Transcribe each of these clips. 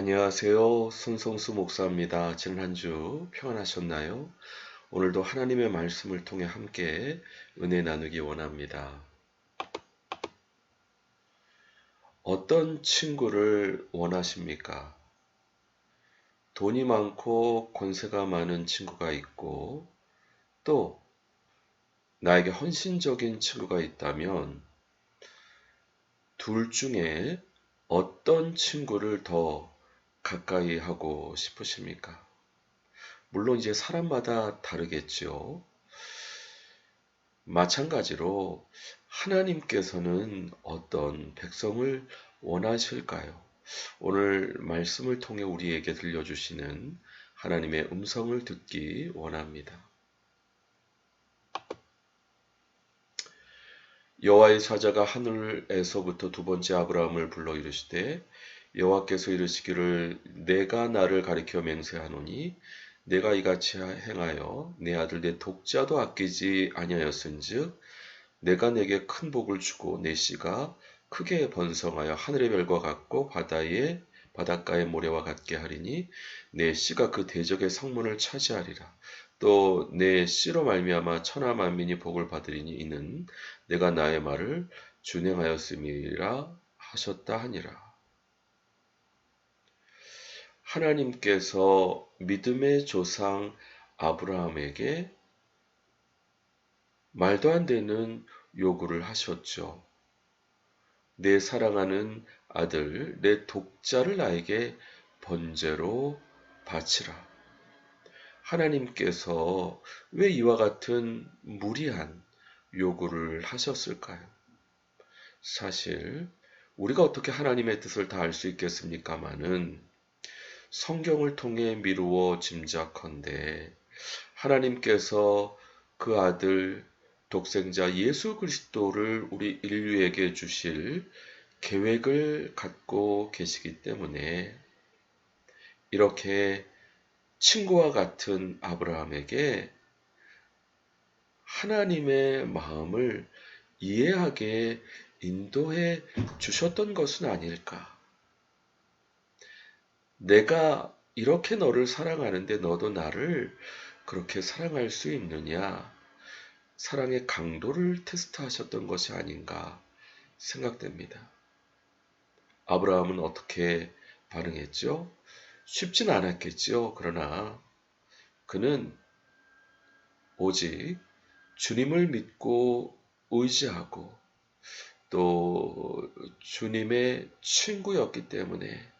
안녕하세요. 손성수 목사입니다. 지난 한 주 평안하셨나요? 오늘도 하나님의 말씀을 통해 함께 은혜 나누기 원합니다. 어떤 친구를 원하십니까? 돈이 많고 권세가 많은 친구가 있고 또 나에게 헌신적인 친구가 있다면 둘 중에 어떤 친구를 더 가까이 하고 싶으십니까? 물론 이제 사람마다 다르겠죠. 마찬가지로 하나님께서는 어떤 백성을 원하실까요? 오늘 말씀을 통해 우리에게 들려주시는 하나님의 음성을 듣기 원합니다. 여호와의 사자가 하늘에서부터 두 번째 아브라함을 불러 이르시되 여호와께서 이르시기를 내가 나를 가리켜 맹세하노니 내가 이같이 행하여 내 아들 내 독자도 아끼지 아니하였은즉 내가 내게 큰 복을 주고 내 씨가 크게 번성하여 하늘의 별과 같고 바다의 바닷가의 모래와 같게 하리니 내 씨가 그 대적의 성문을 차지하리라. 또 내 씨로 말미암아 천하 만민이 복을 받으리니 이는 내가 나의 말을 준행하였음이라 하셨다 하니라. 하나님께서 믿음의 조상 아브라함에게 말도 안 되는 요구를 하셨죠. 내 사랑하는 아들, 내 독자를 나에게 번제로 바치라. 하나님께서 왜 이와 같은 무리한 요구를 하셨을까요? 사실 우리가 어떻게 하나님의 뜻을 다 알 수 있겠습니까마는 성경을 통해 미루어 짐작컨대 하나님께서 그 아들 독생자 예수 그리스도를 우리 인류에게 주실 계획을 갖고 계시기 때문에 이렇게 친구와 같은 아브라함에게 하나님의 마음을 이해하게 인도해 주셨던 것은 아닐까. 내가 이렇게 너를 사랑하는데 너도 나를 그렇게 사랑할 수 있느냐? 사랑의 강도를 테스트하셨던 것이 아닌가 생각됩니다. 아브라함은 어떻게 반응했죠? 쉽진 않았겠죠. 그러나 그는 오직 주님을 믿고 의지하고 또 주님의 친구였기 때문에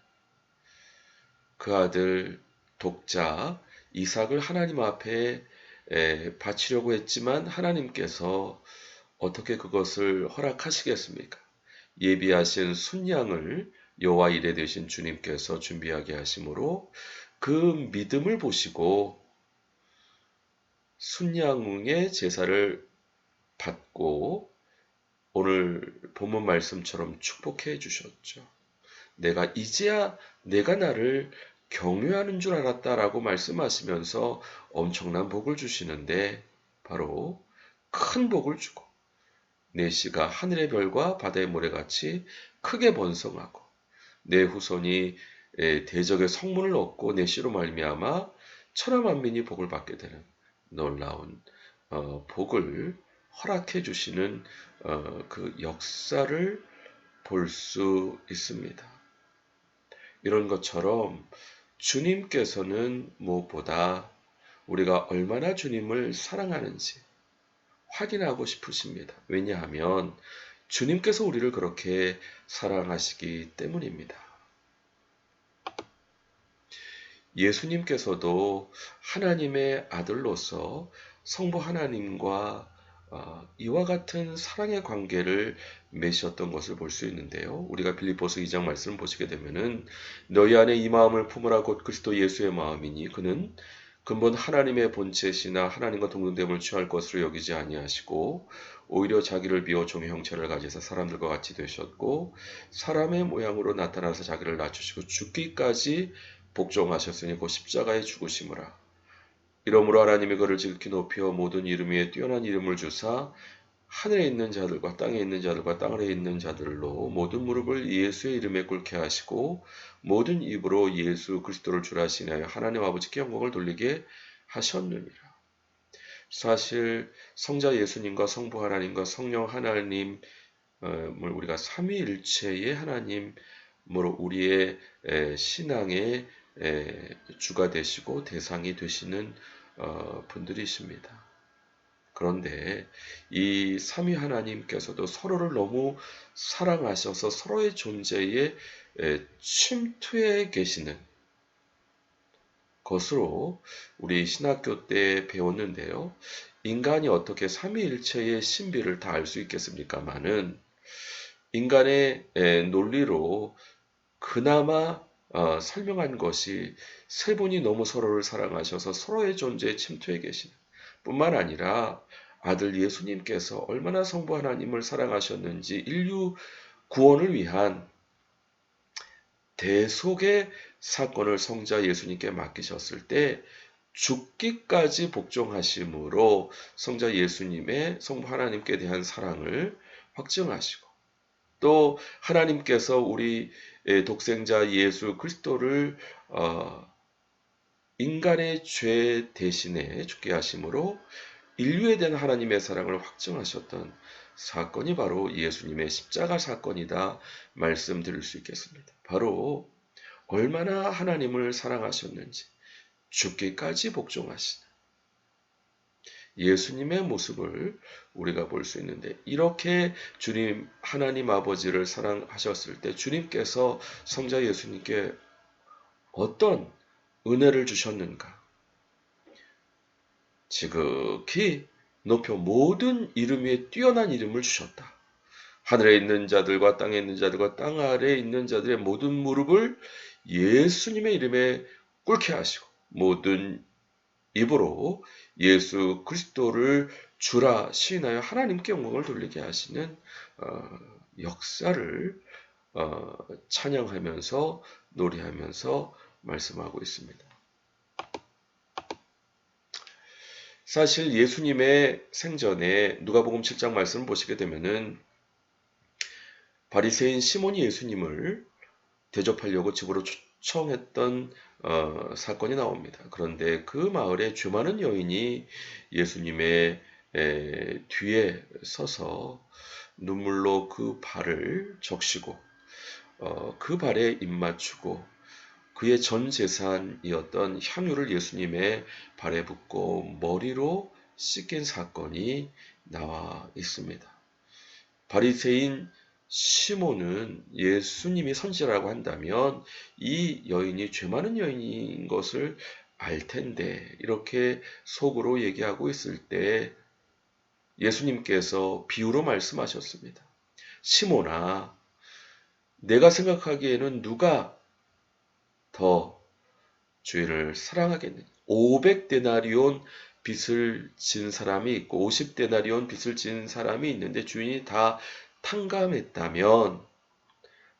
그 아들 독자 이삭을 하나님 앞에 바치려고 했지만 하나님께서 어떻게 그것을 허락하시겠습니까? 예비하신 순양을 여호와 이레 되신 주님께서 준비하게 하심으로 그 믿음을 보시고 순양의 제사를 받고 오늘 본문 말씀처럼 축복해 주셨죠. 내가 이제야 내가 나를 경유하는 줄 알았다라고 말씀하시면서 엄청난 복을 주시는데 바로 큰 복을 주고 내 씨가 하늘의 별과 바다의 모래같이 크게 번성하고 내 후손이 대적의 성문을 얻고 내 씨로 말미암아 천하 만민이 복을 받게 되는 놀라운 어, 복을 허락해 주시는 어, 그 역사를 볼 수 있습니다. 이런 것처럼 주님께서는 무엇보다 우리가 얼마나 주님을 사랑하는지 확인하고 싶으십니다. 왜냐하면 주님께서 우리를 그렇게 사랑하시기 때문입니다. 예수님께서도 하나님의 아들로서 성부 하나님과 어, 이와 같은 사랑의 관계를 맺으셨던 것을 볼 수 있는데요. 우리가 빌립보서 2장 말씀을 보시게 되면은 너희 안에 이 마음을 품으라 곧 그리스도 예수의 마음이니 그는 근본 하나님의 본체시나 하나님과 동등됨을 취할 것으로 여기지 아니하시고 오히려 자기를 비워 종의 형체를 가지사 사람들과 같이 되셨고 사람의 모양으로 나타나서 자기를 낮추시고 죽기까지 복종하셨으니 곧 십자가에 죽으심으라 이러므로 하나님의 그를 지극히 높여 모든 이름 위에 뛰어난 이름을 주사 하늘에 있는 자들과 땅에 있는 자들과 땅 아래에 있는 자들로 모든 무릎을 예수의 이름에 꿇게 하시고 모든 입으로 예수 그리스도를 주라 시나요 하나님 아버지께 영광을 돌리게 하셨느니라. 사실 성자 예수님과 성부 하나님과 성령 하나님을 우리가 삼위일체의 하나님으로 우리의 신앙의 주가 되시고 대상이 되시는 어, 분들이십니다. 그런데 이 삼위 하나님께서도 서로를 너무 사랑하셔서 서로의 존재에 침투해 계시는 것으로 우리 신학교 때 배웠는데요. 인간이 어떻게 삼위일체의 신비를 다 알 수 있겠습니까마는 인간의 논리로 그나마 어, 설명한 것이 세 분이 너무 서로를 사랑하셔서 서로의 존재에 침투해 계시는 뿐만 아니라 아들 예수님께서 얼마나 성부 하나님을 사랑하셨는지 인류 구원을 위한 대속의 사건을 성자 예수님께 맡기셨을 때 죽기까지 복종하심으로 성자 예수님의 성부 하나님께 대한 사랑을 확증하시고 또 하나님께서 우리 독생자 예수 그리스도를 어, 인간의 죄 대신에 죽게 하심으로 인류에 대한 하나님의 사랑을 확증하셨던 사건이 바로 예수님의 십자가 사건이다 말씀드릴 수 있겠습니다. 바로 얼마나 하나님을 사랑하셨는지 죽기까지 복종하시는 예수님의 모습을 우리가 볼 수 있는데 이렇게 주님 하나님 아버지를 사랑하셨을 때 주님께서 성자 예수님께 어떤 은혜를 주셨는가? 지극히 높여 모든 이름 위에 뛰어난 이름을 주셨다. 하늘에 있는 자들과 땅에 있는 자들과 땅 아래에 있는 자들의 모든 무릎을 예수님의 이름에 꿇게 하시고 모든 입으로 예수 그리스도를 주라 시인하여 하나님께 영광을 돌리게 하시는 어, 역사를 어, 찬양하면서 노래하면서 말씀하고 있습니다. 사실 예수님의 생전에 누가복음 7장 말씀을 보시게 되면은 바리새인 시몬이 예수님을 대접하려고 집으로 초 청했던 어, 사건이 나옵니다. 그런데 그 마을에 죄 많은 여인이 예수님의 에, 뒤에 서서 눈물로 그 발을 적시고 어, 그 발에 입 맞추고 그의 전 재산이었던 향유를 예수님의 발에 붓고 머리로 씻긴 사건이 나와 있습니다. 바리새인 시몬은 예수님이 선지라고 한다면 이 여인이 죄 많은 여인인 것을 알 텐데 이렇게 속으로 얘기하고 있을 때 예수님께서 비유로 말씀하셨습니다. 시몬아, 내가 생각하기에는 누가 더 주인을 사랑하겠느냐. 500데나리온 빚을 진 사람이 있고 50데나리온 빚을 진 사람이 있는데 주인이 다 탕감했다면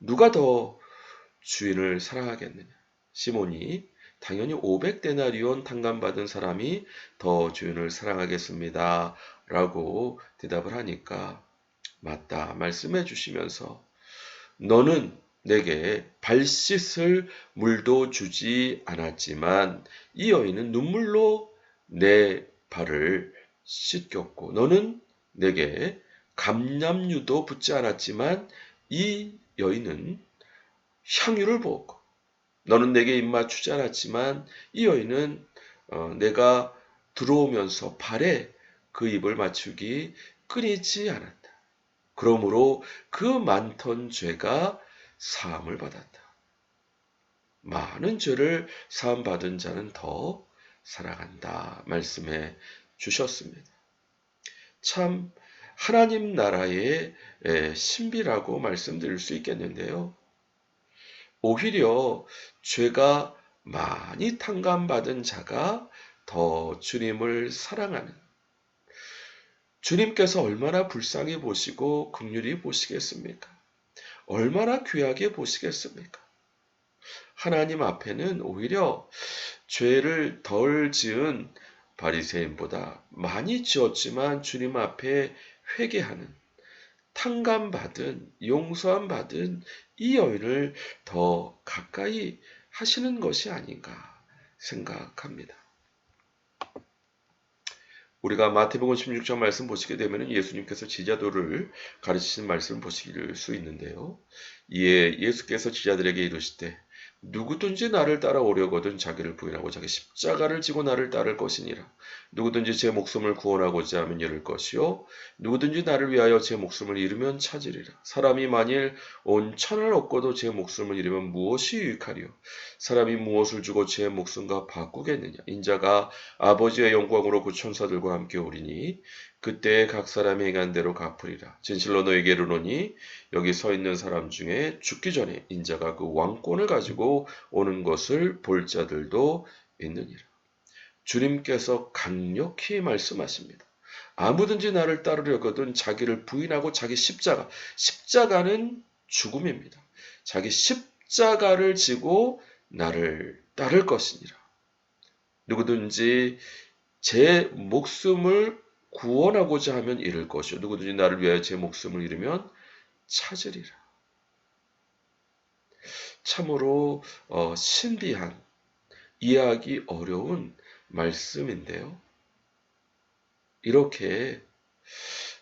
누가 더 주인을 사랑하겠느냐. 시몬이 당연히 500데나리온 탕감받은 사람이 더 주인을 사랑하겠습니다. 라고 대답을 하니까 맞다 말씀해 주시면서 너는 내게 발 씻을 물도 주지 않았지만 이 여인은 눈물로 내 발을 씻겼고 너는 내게 감람유도 붙지 않았지만 이 여인은 향유를 부었고 너는 내게 입맞추지 않았지만 이 여인은 어, 내가 들어오면서 발에 그 입을 맞추기 끊이지 않았다. 그러므로 그 많던 죄가 사함을 받았다. 많은 죄를 사함 받은 자는 더 살아간다. 말씀해 주셨습니다. 참 하나님 나라의 신비라고 말씀드릴 수 있겠는데요. 오히려 죄가 많이 탕감받은 자가 더 주님을 사랑하는 주님께서 얼마나 불쌍히 보시고 극률이 보시겠습니까? 얼마나 귀하게 보시겠습니까? 하나님 앞에는 오히려 죄를 덜 지은 바리새인보다 많이 지었지만 주님 앞에 회개하는 탕감받은 용서함 받은 이 여인을 더 가까이 하시는 것이 아닌가 생각합니다. 우리가 마태복음 16장 말씀 보시게 되면 예수님께서 지자도를 가르치신 말씀을 보실 수 있는데요. 이에 예수께서 지자들에게 이르시되 누구든지 나를 따라오려거든 자기를 부인하고 자기 십자가를 지고 나를 따를 것이니라. 누구든지 제 목숨을 구원하고자 하면 잃을 것이요. 누구든지 나를 위하여 제 목숨을 잃으면 찾으리라. 사람이 만일 온 천을 얻고도 제 목숨을 잃으면 무엇이 유익하리요? 사람이 무엇을 주고 제 목숨과 바꾸겠느냐? 인자가 아버지의 영광으로 그 천사들과 함께 오리니 그때 각 사람이 행한 대로 갚으리라. 진실로 너에게 이르노니 여기 서 있는 사람 중에 죽기 전에 인자가 그 왕권을 가지고 오는 것을 볼 자들도 있느니라. 주님께서 강력히 말씀하십니다. 아무든지 나를 따르려거든 자기를 부인하고 자기 십자가, 십자가는 죽음입니다. 자기 십자가를 지고 나를 따를 것이니라. 누구든지 제 목숨을 구원하고자 하면 잃을 것이요. 누구든지 나를 위하여 제 목숨을 잃으면 찾으리라. 참으로 어, 신비한 이해하기 어려운 말씀인데요. 이렇게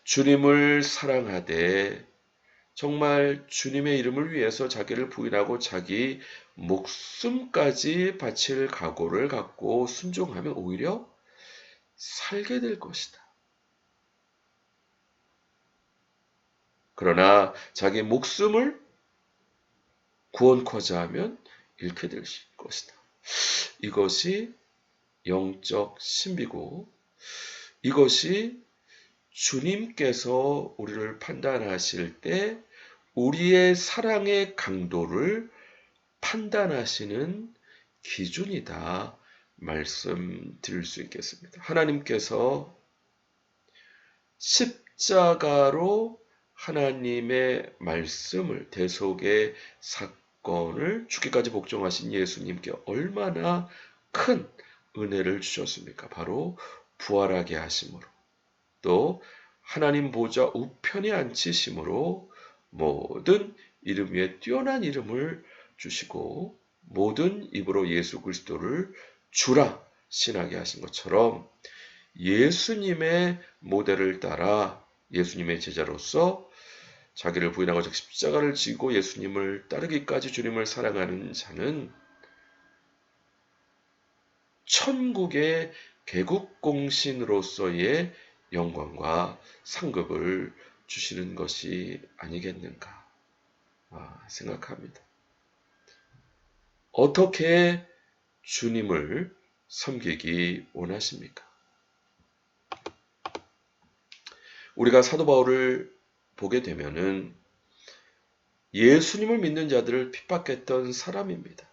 주님을 사랑하되 정말 주님의 이름을 위해서 자기를 부인하고 자기 목숨까지 바칠 각오를 갖고 순종하면 오히려 살게 될 것이다. 그러나 자기 목숨을 구원코자 하면 잃게 될 것이다. 이것이 영적 신비고 이것이 주님께서 우리를 판단하실 때 우리의 사랑의 강도를 판단하시는 기준이다 말씀드릴 수 있겠습니다. 하나님께서 십자가로 하나님의 말씀을 대속의 사건을 죽기까지 복종하신 예수님께 얼마나 큰 은혜를 주셨습니까? 바로 부활하게 하심으로 또 하나님 보좌 우편에 앉히심으로 모든 이름 위에 뛰어난 이름을 주시고 모든 입으로 예수 그리스도를 주라 신하게 하신 것처럼 예수님의 모델을 따라 예수님의 제자로서 자기를 부인하고 십자가를 지고 예수님을 따르기까지 주님을 사랑하는 자는 천국의 개국공신으로서의 영광과 상급을 주시는 것이 아니겠는가 아, 생각합니다. 어떻게 주님을 섬기기 원하십니까? 우리가 사도 바울을 보게 되면은 예수님을 믿는 자들을 핍박했던 사람입니다.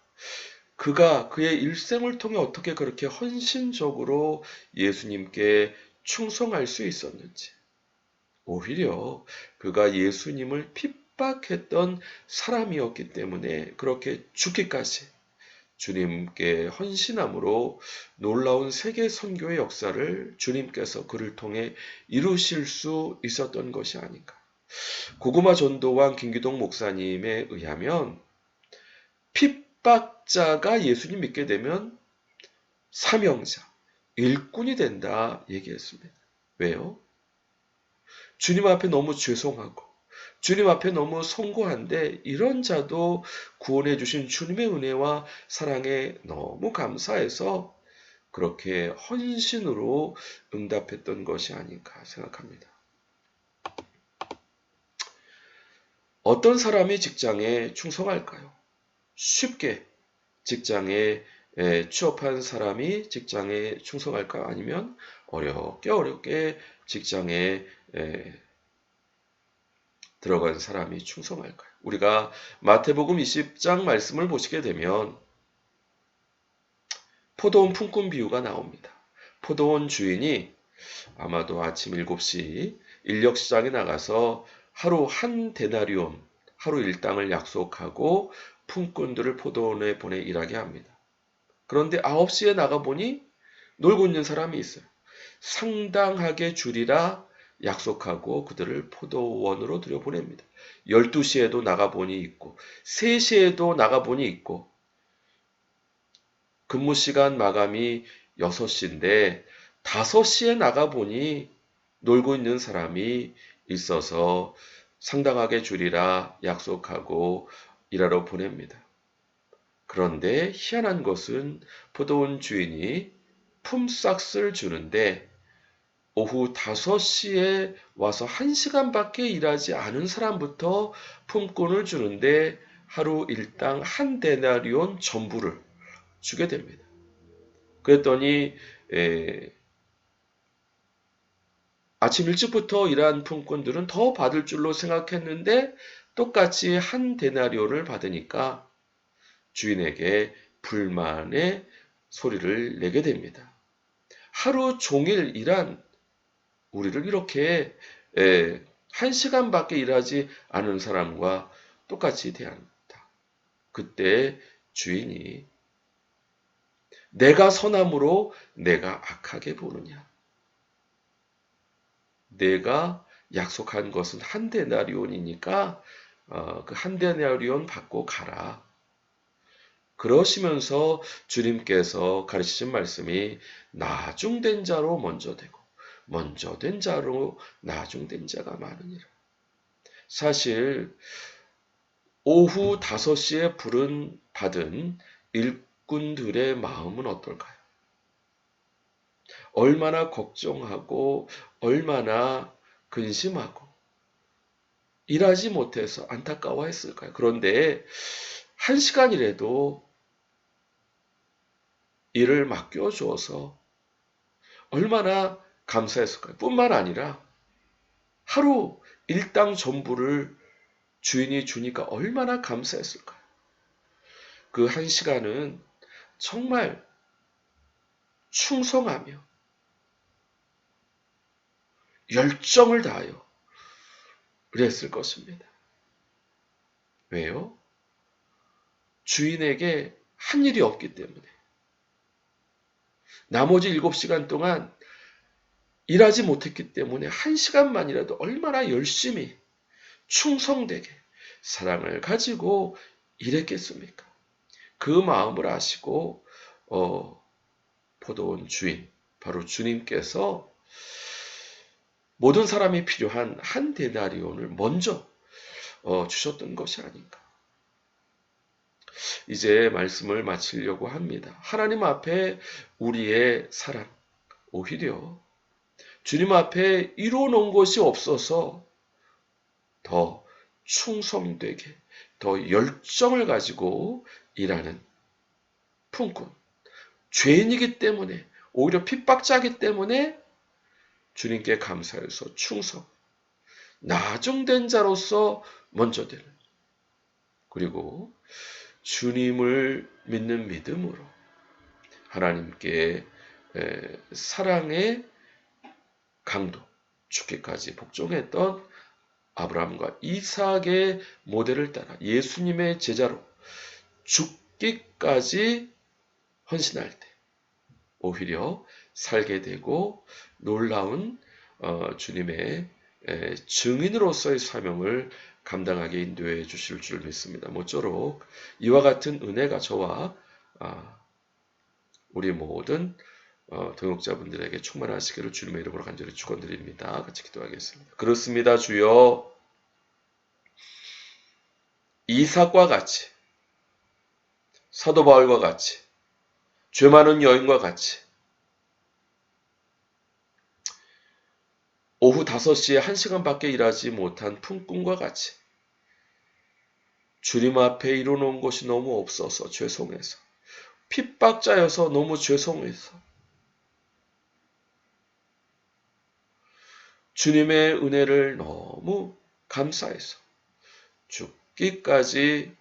그가 그의 일생을 통해 어떻게 그렇게 헌신적으로 예수님께 충성할 수 있었는지. 오히려 그가 예수님을 핍박했던 사람이었기 때문에 그렇게 죽기까지 주님께 헌신함으로 놀라운 세계 선교의 역사를 주님께서 그를 통해 이루실 수 있었던 것이 아닌가. 고구마 전도왕 김기동 목사님에 의하면 핍박자가 예수님 믿게 되면 사명자, 일꾼이 된다 얘기했습니다. 왜요? 주님 앞에 너무 죄송하고 주님 앞에 너무 송구한데 이런 자도 구원해 주신 주님의 은혜와 사랑에 너무 감사해서 그렇게 헌신으로 응답했던 것이 아닌가 생각합니다. 어떤 사람이 직장에 충성할까요? 쉽게 직장에 취업한 사람이 직장에 충성할까요? 아니면 어렵게 어렵게 직장에 들어간 사람이 충성할까요? 우리가 마태복음 20장 말씀을 보시게 되면 포도원 품꾼 비유가 나옵니다. 포도원 주인이 아마도 아침 7시 인력시장에 나가서 하루 한 데나리온, 하루 일당을 약속하고 품꾼들을 포도원에 보내 일하게 합니다. 그런데 9시에 나가보니 놀고 있는 사람이 있어요. 상당하게 줄이라 약속하고 그들을 포도원으로 들여보냅니다. 12시에도 나가보니 있고 3시에도 나가보니 있고 근무 시간 마감이 6시인데 5시에 나가보니 놀고 있는 사람이 있어서 상당하게 줄이라 약속하고 일하러 보냅니다. 그런데 희한한 것은 포도원 주인이 품삯을 주는데 오후 5시에 와서 1시간밖에 일하지 않은 사람부터 품권을 주는데 하루 일당 한 데나리온 전부를 주게 됩니다. 그랬더니 에, 아침 일찍부터 일한 품꾼들은 더 받을 줄로 생각했는데 똑같이 한 데나리오를 받으니까 주인에게 불만의 소리를 내게 됩니다. 하루 종일 일한 우리를 이렇게 에, 한 시간밖에 일하지 않은 사람과 똑같이 대한다. 그때 주인이 내가 선함으로 내가 악하게 보느냐? 내가 약속한 것은 한 데나리온이니까 어, 그한 데나리온 받고 가라. 그러시면서 주님께서 가르치신 말씀이 나중된 자로 먼저 되고 먼저 된 자로 나중된 자가 많으니라. 사실 오후 5시에 부른 받은 일꾼들의 마음은 어떨까요? 얼마나 걱정하고 얼마나 근심하고 일하지 못해서 안타까워했을까요? 그런데 한 시간이라도 일을 맡겨주어서 얼마나 감사했을까요? 뿐만 아니라 하루 일당 전부를 주인이 주니까 얼마나 감사했을까요? 그 한 시간은 정말 충성하며 열정을 다하여 그랬을 것입니다. 왜요? 주인에게 한 일이 없기 때문에. 나머지 일곱 시간 동안 일하지 못했기 때문에 한 시간만이라도 얼마나 열심히 충성되게 사랑을 가지고 일했겠습니까? 그 마음을 아시고 어, 포도원 주인 바로 주님께서 모든 사람이 필요한 한 데나리온을 먼저 어, 주셨던 것이 아닌가. 이제 말씀을 마치려고 합니다. 하나님 앞에 우리의 사랑, 오히려 주님 앞에 이루어놓은 것이 없어서 더 충성되게, 더 열정을 가지고 일하는 품꾼. 죄인이기 때문에, 오히려 핍박자이기 때문에 주님께 감사해서 충성, 나중된 자로서 먼저 되는. 그리고 주님을 믿는 믿음으로 하나님께 사랑의 강도, 죽기까지 복종했던 아브라함과 이삭의 모델을 따라 예수님의 제자로 죽기까지 헌신할 때 오히려 살게 되고 놀라운 어, 주님의 증인으로서의 사명을 감당하게 인도해 주실 줄 믿습니다. 모쪼록 이와 같은 은혜가 저와 아, 우리 모든 어, 동역자분들에게 충만하시기를 주님의 이름으로 간절히 축원드립니다. 같이 기도하겠습니다. 그렇습니다, 주여. 이삭과 같이 사도 바울과 같이 죄 많은 여인과 같이. 오후 5시에 1시간밖에 일하지 못한 품꾼과 같이. 주님 앞에 이루어놓은 것이 너무 없어서 죄송해서. 핍박자여서 너무 죄송해서. 주님의 은혜를 너무 감사해서 죽기까지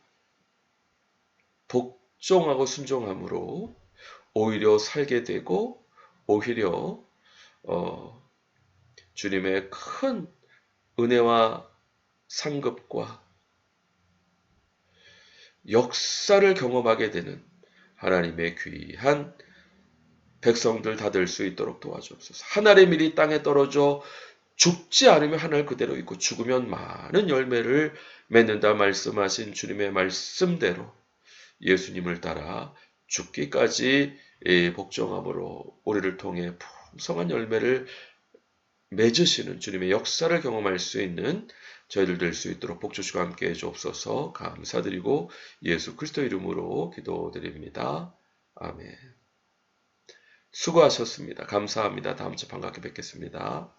복종하고 순종함으로 오히려 살게 되고 오히려 어, 주님의 큰 은혜와 상급과 역사를 경험하게 되는 하나님의 귀한 백성들 다 될 수 있도록 도와주옵소서. 하늘의 밀이 땅에 떨어져 죽지 않으면 하늘 그대로 있고 죽으면 많은 열매를 맺는다 말씀하신 주님의 말씀대로 예수님을 따라 죽기까지 예, 복종함으로 우리를 통해 풍성한 열매를 맺으시는 주님의 역사를 경험할 수 있는 저희들 될 수 있도록 복주시고 함께 해주옵소서 감사드리고 예수 그리스도 이름으로 기도드립니다. 아멘. 수고하셨습니다. 감사합니다. 다음 주 반갑게 뵙겠습니다.